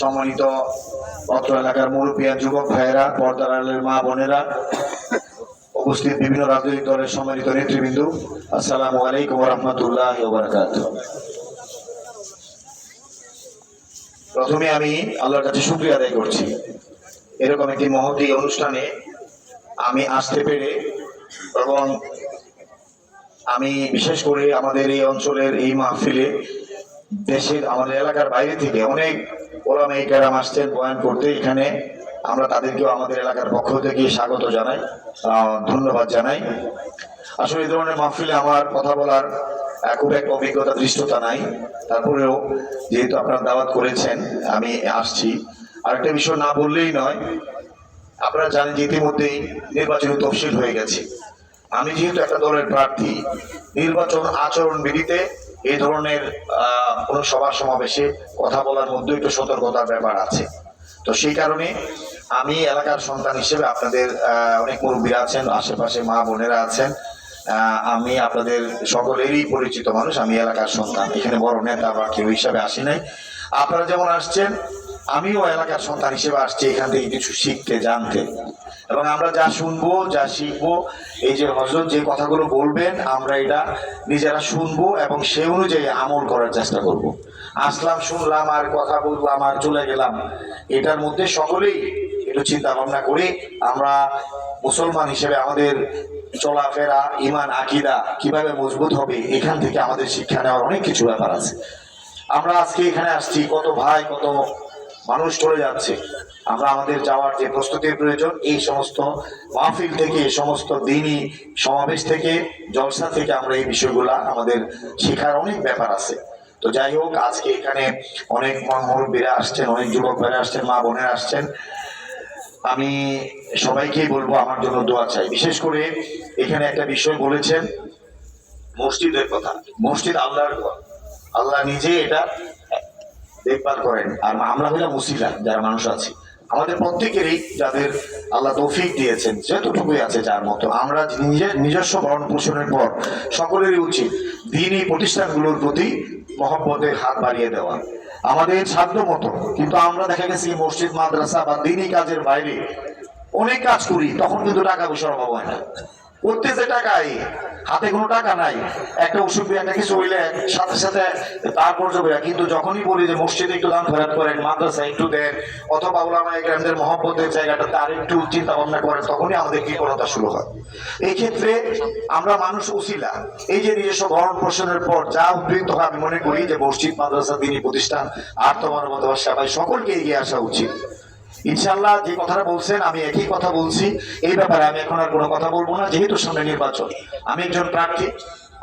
সম্মানিত অত্র এলাকার মুরব্বিয়া যুবক ভাইয়েরা, পর্দার আড়ালের মা বোনেরা, উপস্থিত বিভিন্ন রাজনৈতিক দলের সম্মানিত নেতৃবৃন্দ, আসসালামু আলাইকুম রহমতুল্লাহ বারাকাত প্রথমে আমি আল্লাহর কাছে শুক্রিয়া আদায় করছি। এরকম একটি মহতি অনুষ্ঠানে আমি আসতে পেরে এবং আমি বিশেষ করে আমাদের এই অঞ্চলের এই মাহফিলে দেশের, আমাদের এলাকার বাইরে থেকে অনেক ওলামাই কেরাম আসছেন বয়ান করতে। এখানে আমরা তাদেরকেও আমাদের এলাকার পক্ষ থেকে স্বাগত জানাই ধন্যবাদ জানাই। আসলে এই ধরনের মাহফিলে আমার কথা বলার খুব একটা অভিজ্ঞতা দৃষ্টতা নাই। তারপরেও যেহেতু আপনারা দাওয়াত করেছেন, আমি আসছি। আরেকটা বিষয় না বললেই নয়, আপনারা জানেন যে ইতিমধ্যেই নির্বাচনী তফসিল হয়ে গেছে। আমি যেহেতু একটা দলের প্রার্থী, নির্বাচন আচরণ বিধিতে এই ধরনের কোনো সভা সমাবেশে কথা বলার মধ্যে একটু সতর্কতার ব্যাপার আছে। তো সেই কারণে আমি এলাকার সন্তান হিসেবে আপনাদের অনেক মুরব্বীরা আছেন, আশেপাশে মা বোনেরা আছেন আমি আপনাদের সকলেরই পরিচিত মানুষ, আমি এলাকার সন্তান। এখানে বড় নেতা বা কেউ হিসাবে আসি নাই। আপনারা যেমন আসছেন আমিও এলাকার সন্তান হিসেবে আসছি, এখান থেকে কিছু শিখতে, জানতে। এবং আমরা যা শুনব, যা শিখব, এই যে হজরত যে কথাগুলো বলবেন, আমরা এটা নিজেরা শুনব এবং সে অনুযায়ী আমল করার চেষ্টা করব। আসলাম, শুনলাম, আর কথা বললাম আর চলে গেলাম। এটার মধ্যে সকলেই একটু চিন্তা ভাবনা করে আমরা মুসলমান হিসেবে আমাদের চলাফেরা ইমান আকিদা কীভাবে মজবুত হবে, এখান থেকে আমাদের শিক্ষা নেওয়ার অনেক কিছু ব্যাপার আছে। আমরা আজকে এখানে আসছি, কত ভাই, কত মানুষ চলে যাচ্ছে। আমরা আমাদের যাওয়ার যে প্রস্তুতির প্রয়োজন, এই সমস্ত মাহফিল থেকে সমস্ত দিনই সমাবেশ থেকে, জলসা থেকে আমরা এই বিষয়গুলা আমাদের শেখার অনেক ব্যাপার আছে। তো যাই হোক, আজকে এখানে অনেক মুরব্বীরা আসছেন, অনেক যুবক ভাইরা আসছেন, মা বোনেরা আসছেন। আমি সবাইকেই বলব আমার জন্য দোয়া চাই। বিশেষ করে এখানে একটা বিষয় বলেছেন, মসজিদের কথা। মসজিদ আল্লাহর ঘর। আল্লাহ নিজে এটা দেখভাল করেন। আর আমরা হইলাম মুসিলা যারা মানুষ আছি। আমাদের প্রত্যেকেরই যাদের আল্লাহ তৌফিক দিয়েছেন, যতটুকুই আছে যার মতো। আমরা নিজের নিজস্ব ভরণ পোষণের পর সকলেরই উচিত দিনই প্রতিষ্ঠানগুলোর প্রতি মহব্বতের হাত বাড়িয়ে দেওয়া। আমাদের সাধ্য মতো। কিন্তু আমরা দেখা গেছি মসজিদ, মাদ্রাসা বা দিনই কাজের বাইরে অনেক কাজ করি, তখন কিন্তু টাকা পয়সার অভাব হয় না। করতে যে টাকাই হাতে কোনো টাকা নাই। একটা ওষুধ একটা কিছু হইলে সাথে সাথে তারপর যাবে কিন্তু যখনই বলি যে মসজিদে একটু দান ফেরত করেন মাদ্রাসা একটু দেন, অথবা ওলামা গ্রামদের মহব্বতের জায়গাটা তার একটু চিন্তা ভাবনা করেন, তখনই আমাদের কৃপণতা শুরু হয়। এই ক্ষেত্রে আমরা মানুষ উসিলা। এই যে নিজস্ব ভরণ পোষণের পর যা উদ্বৃত্ত হয়, আমি মনে করি যে মসজিদ, মাদ্রাসা, দিনী প্রতিষ্ঠান আর্থমানবতা সেবায় সকলকে এগিয়ে আসা উচিত। ইনশাল্লাহ যে কথাটা বলছেন, আমি একই কথা বলছি। এই ব্যাপারে আমি এখন আর কোনো কথা বলব না, যেহেতু সামনে নির্বাচন। আমি একজন প্রার্থী।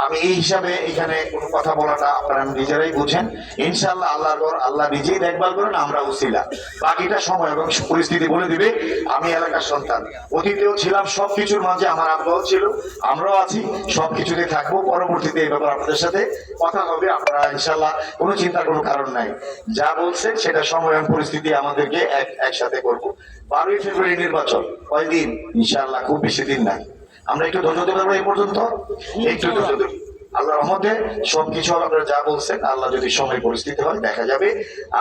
আমি এই হিসাবে এখানে কোনো কথা বলাটা আপনারা নিজেরাই বুঝেন। ইনশাল্লাহ আল্লাহর ঘর আল্লাহ নিজেই দেখভাল করেন, আমরা উসিলা। বাকিটা সময় এবং পরিস্থিতি বলে দিবে, আমি এলাকার সন্তান। অতীতেও ছিলাম সব কিছুর মাঝে আমার আগ্রহ ছিল, আমরাও আছি সব কিছুতে থাকব, পরবর্তীতে এই ব্যাপার আপনাদের সাথে কথা হবে, আপনারা ইনশাল্লাহ কোনো চিন্তার কোনো কারণ নাই। যা বলছেন সেটা সময় এবং পরিস্থিতি আমাদেরকে এক, একসাথে করব। বারোই ফেব্রুয়ারি নির্বাচন, কয়দিন? ইনশাল্লাহ খুব বেশি দিন নাই। আমরা একটু ধৈর্য ধরে পারব এই পর্যন্ত। একটু ধৈর্য ধরি আল্লাহ রহমতে সবকিছু আপনারা যা বলছেন, আল্লাহ যদি সময় পরিস্থিতি হয়, দেখা যাবে।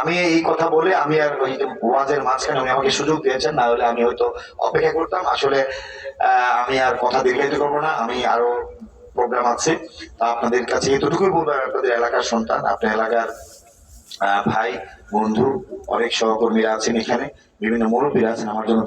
আমি এই কথা বলে আমি আর ওই ওয়াজের মাঝখানে উনি আমাকে সুযোগ দিয়েছেন, না হলে আমি হয়তো অপেক্ষা করতাম। আসলে আমি আর কথা দীর্ঘায়িত করব না। আমি আরও প্রোগ্রাম আছে। তা আপনাদের কাছে এতটুকুই বলব আপনাদের এলাকার সন্তান, আপনার এলাকার ভাই, বন্ধু, অনেক সহকর্মীরা আছেন এখানে। বিভিন্ন মুরব্বীরা আছেন আমার জন্য